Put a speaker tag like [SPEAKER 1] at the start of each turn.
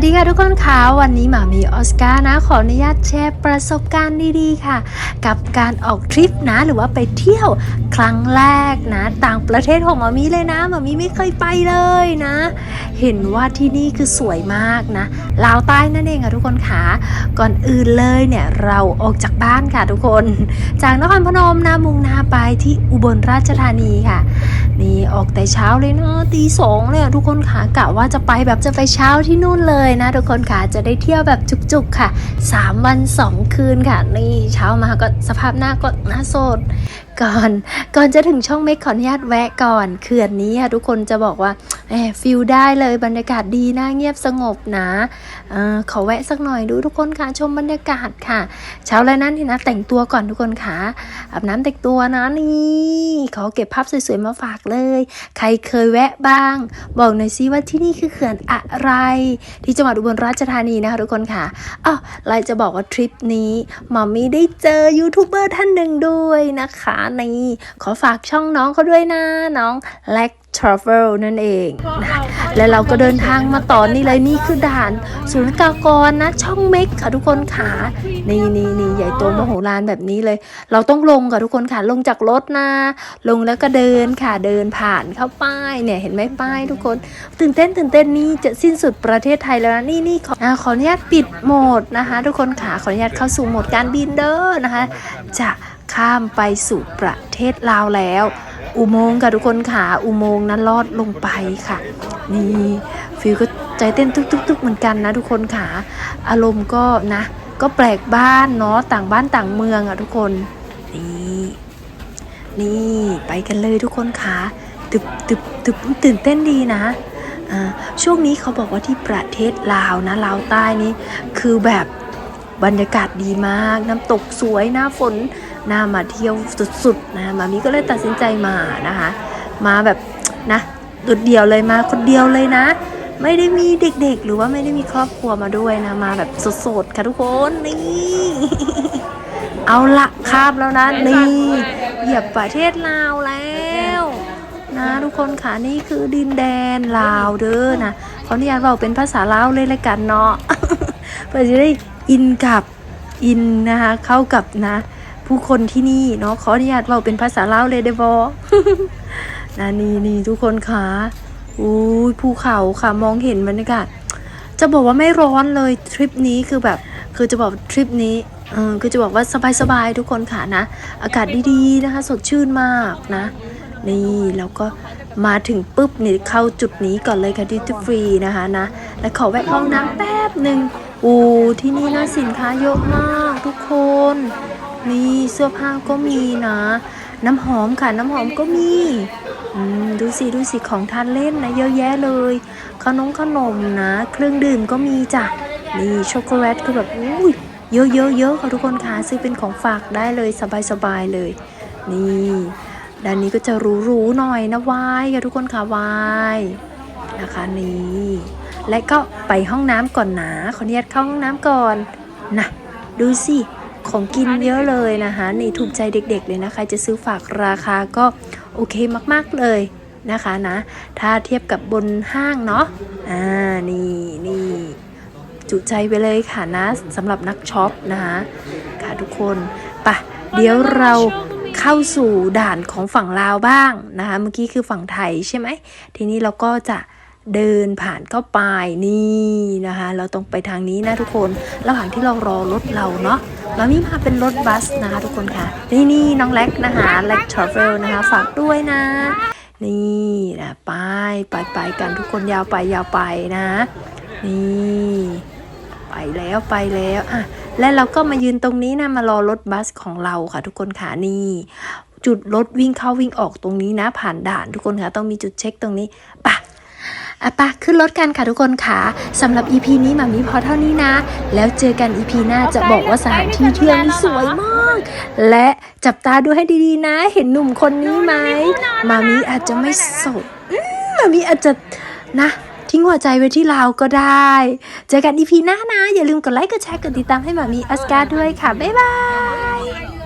[SPEAKER 1] วัสดีค่ะทุกคนคะวันนี้หมามีออสการ์นะ ขออนุญาตแชร์ประสบการณ์ดีๆค่ะ กับการออกทริปนะ หรือว่าไปเที่ยวครั้งแรกนะ ต่างประเทศของหมามีเลยนะหมามีไม่เคยไปเลยนะ เห็นว่าที่นี่คือสวยมากนะลาวใต้นั่นเองค่ะทุกคนคะก่อนอื่นเลยเนี่ยเราออกจากบ้านค่ะทุกคน จากนครพนมนะมุ่งหน้าไปที่อุบลราชธานีค่ะ นี่ออกแต่เช้าเลยเนาะตีสองเลยอะทุกคนขากะว่าจะไปแบบจะไปเช้าที่นู่นเลยนะ ทุกคนขาจะได้เที่ยวแบบจุกๆค่ะ 3 วัน 2 คืนค่ะ นี่เช้ามาก็สภาพหน้าก็หน้าโสด ก่อน ก่อนจะถึงช่องเมฆขออนุญาตแวะก่อนเขื่อนนี้ค่ะทุกคนจะบอกว่าแหมฟิลได้เลยบรรยากาศดีน่าเงียบสงบนะเออขอแวะสักหน่อยดูทุกคนค่ะชมบรรยากาศค่ะ เช้าแล้วนั้นนี่นะแต่งตัวก่อนทุกคนค่ะอาบน้ำแต่งตัวนะนี่ขอเก็บภาพสวยๆมาฝากเลย ใครเคยแวะบ้าง บอกหน่อยซิว่าที่นี่คือเขื่อนอะไร ที่จังหวัดอุบลราชธานีนะคะทุกคนค่ะอ๋อไลจะบอกว่าทริปนี้หมอมี่ได้เจอยูทูบเบอร์ท่านหนึ่งด้วยนะคะนี่ขอฝากช่องน้องเขาด้วยนะน้องเล็กทรัฟเฟิลนั่นเองนะและเราก็เดินทางมาต่อนี่เลยนี่คือด่านศูนย์กากรนะ ช่องเม็กค่ะทุกคนค่ะนี่นี่นี่ใหญ่โตมโหฬารแบบนี้เลย เราต้องลงค่ะทุกคนค่ะลงจากรถนะ ลงแล้วก็เดินค่ะเดินผ่านเข้าป้ายเนี่ยเห็นไหมป้ายทุกคน ตื่นเต้นตื่นเต้นนี่จะสิ้นสุดประเทศไทยแล้วนะนี่นี่ขออาขออนุญาตปิดโหมดนะคะ ทุกคนค่ะขออนุญาตเข้าสู่โหมดการบินเด้อนะคะจะ ข้ามไปสู่ประเทศลาวแล้ว อุโมงค์ค่ะทุกคนค่ะอุโมงค์นั้นลอดลงไปค่ะ นี่ฟิลก็ใจเต้นทุกๆเหมือนกันนะทุกคนค่ะ อารมณ์ก็นะ ก็แปลกบ้านเนาะต่างบ้านต่างเมืองอะทุกคน นี่นี่ไปกันเลยทุกคนค่ะตึบตึบตึบตื่นเต้นดีนะช่วงนี้เขาบอกว่าที่ประเทศลาวนะลาวใต้นี้คือแบบบรรยากาศดีมาก น้ำตกสวยหน้าฝน น่ามาเที่ยวสุดๆนะมามีก็เลยตัดสินใจมานะคะ มาแบบนะดุดเดียวเลยมาคนเดียวเลยนะ ไม่ได้มีเด็กๆ หรือว่าไม่ได้มีครอบครัวมาด้วยนะมาแบบสดๆค่ะทุกคนนี่เอาละคาบแล้วนะนี่เหยียบประเทศลาวแล้วนะทุกคนค่ะนี่คือดินแดนลาวเด้อนะขออนุญาตบอกเป็นภาษาลาวเลยละกันเนาะเพื่อจะได้อินกับอินนะคะเข้ากับนะ ผู้คนที่นี่เนาะขออนุญาตเราเป็นภาษาลาวเลยได้บอนะนี่นี่ทุกคนค่ะอุ้ยภูเขาค่ะมองเห็นบรรยากาศจะบอกว่าไม่ร้อนเลยทริปนี้คือแบบ คือจะบอกทริปนี้เออคือจะบอกว่าสบายๆทุกคนค่ะนะ อากาศดีๆนะคะ สดชื่นมากนะ นี่แล้วก็มาถึงปุ๊บนี่เข้าจุดนี้ก่อนเลยค่ะดิจิฟรีนะคะนะ แล้วขอแวะห้องน้ำแป๊บหนึ่งโอ้ที่นี่นะสินค้าเยอะมากทุกคน นี่เสื้อผ้าก็มีนะ น้ำหอมค่ะ น้ำหอมก็มีดูสิดูสิของทานเล่นนะเยอะแยะเลยขนมขนมนะ เครื่องดื่มก็มีจ้ะนี่ช็อกโกแลตคือแบบอุ้ยเยอะเยอะเยอะค่ะทุกคนค่ะซื้อเป็นของฝากได้เลยสบายสบายๆเลย นี่ด้านนี้ก็จะหรูๆหน่อยนะวายค่ะทุกคนค่ะวายนะคะนี่และก็ไปห้องน้ำก่อนนะขออนุญาตเข้าห้องน้ำก่อนนะดูสิ ของกินเยอะเลยนะคะนี่ถูกใจเด็กๆเลยนะคะ จะซื้อฝากราคาก็โอเคมากๆเลยนะคะนะ ถ้าเทียบกับบนห้างเนาะอ่านี่นี่จุใจไปเลยค่ะนะสำหรับนักช็อปนะคะค่ะทุกคนปะเดี๋ยวเราเข้าสู่ด่านของฝั่งลาวบ้างนะคะ เมื่อกี้คือฝั่งไทยใช่ไหมทีนี้เราก็จะ เดินผ่านเข้าไปนี่นะคะ เราต้องไปทางนี้นะทุกคน ระหว่างที่เรารอรถเราเนาะมามีมาเป็นรถบัสนะคะทุกคนค่ะ นี่นี่น้องเล็กนะคะเล็กทราเวลนะคะ ฝากด้วยนะ นี่นะไปไปไปกันทุกคนยาวไปยาวไปนะ นี่ไปแล้วไปแล้วอะและเราก็มายืนตรงนี้นะมารอรถบัสของเราค่ะ ทุกคนค่ะนี่ จุดรถวิ่งเข้าวิ่งออกตรงนี้นะ ผ่านด่านทุกคนค่ะต้องมีจุดเช็คตรงนี้ปะ อะปะขึ้นรถกันค่ะทุกคนค่ะสำหรับ EP นี้มามีพอเท่านี้นะ แล้วเจอกัน EP หน้าจะบอกว่าสถานที่เที่ยวนี่สวยมาก และจับตาดูให้ดีๆนะ เห็นหนุ่มคนนี้ไหมมามีอาจจะไม่โสดมามีอาจจะนะทิ้งหัวใจไว้ที่ลาวก็ได้ เจอกัน EP หน้านะ อย่าลืมกดไลค์ กดแชร์ กดติดตามให้หมามีออสการ์ด้วยค่ะ บ๊ายบาย